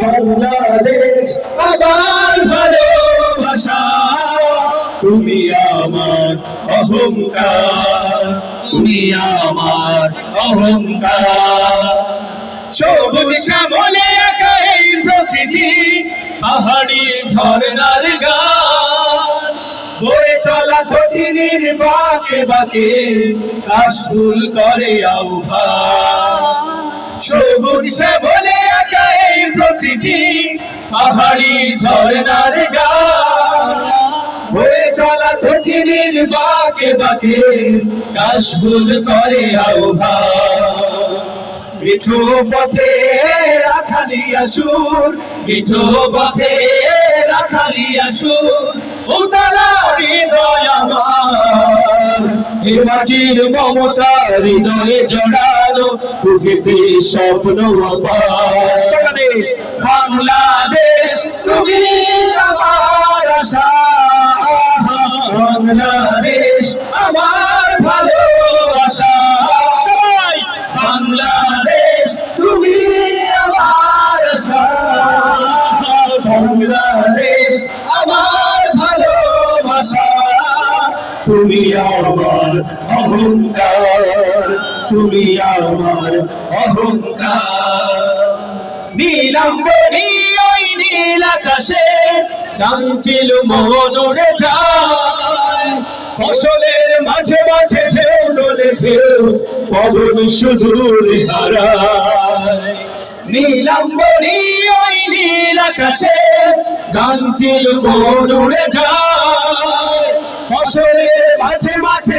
বাংলাদেশ আমার অহংকার তুমি অহংকার সবুজ শ্যামলে একা এই প্রকৃতি পাহাড়ি ঝর্ণার গান। বয়ে চলা কঠিনের বাকে বাকে কাশফুল করে আহ্বান। সবুজ শ্যামলে একা এই প্রকৃতি। পাহাড়ি ঝর্ণার গান। বয়ে চলা কঠিনের বাকে বাকে কাশফুল করে মিঠো পথে রাখালি আসুর, মিঠো পথে রাখালি আসুর হৃদয় আমার। এ মাটির মমতা হৃদয়ে জড়ানো বুকেতে স্বপ্ন বাংলাদেশ বাংলাদেশ তুমি আমার আশা। বাংলাদেশ আমার ভালোবাসা। সবাই। বাংলাদেশ তুমি আমার বাংলাদেশ আমার ভালোবাসা। তুমি আমার অহংকার। তুমি আমার অহংকার নীল আকাশে কাঞ্চিল মন উড়ে যায়। ফসলের মাঝে মাঝে ঢেউ দোলে ঢেউ পবন সুদূর হারায়। নীলাম্বরী ওই নীল আকাশে কাঞ্চিল মন উড়ে যায়। ফসলের মাঝে মাঝে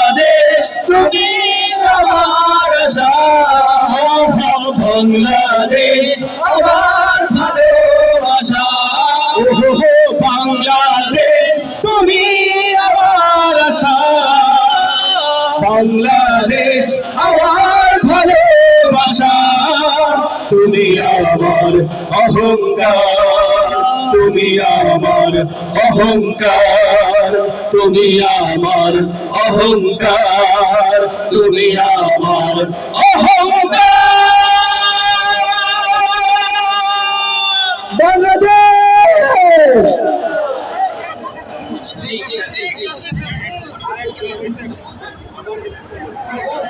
বাংলাদেশ আমার ভালোবাসা। তুমি আমার অহংকার। তুমি আমার অহংকার। তুমি আমার অহংকার। তুমি আমার অহংকার। বাংলাদেশ! Thank you.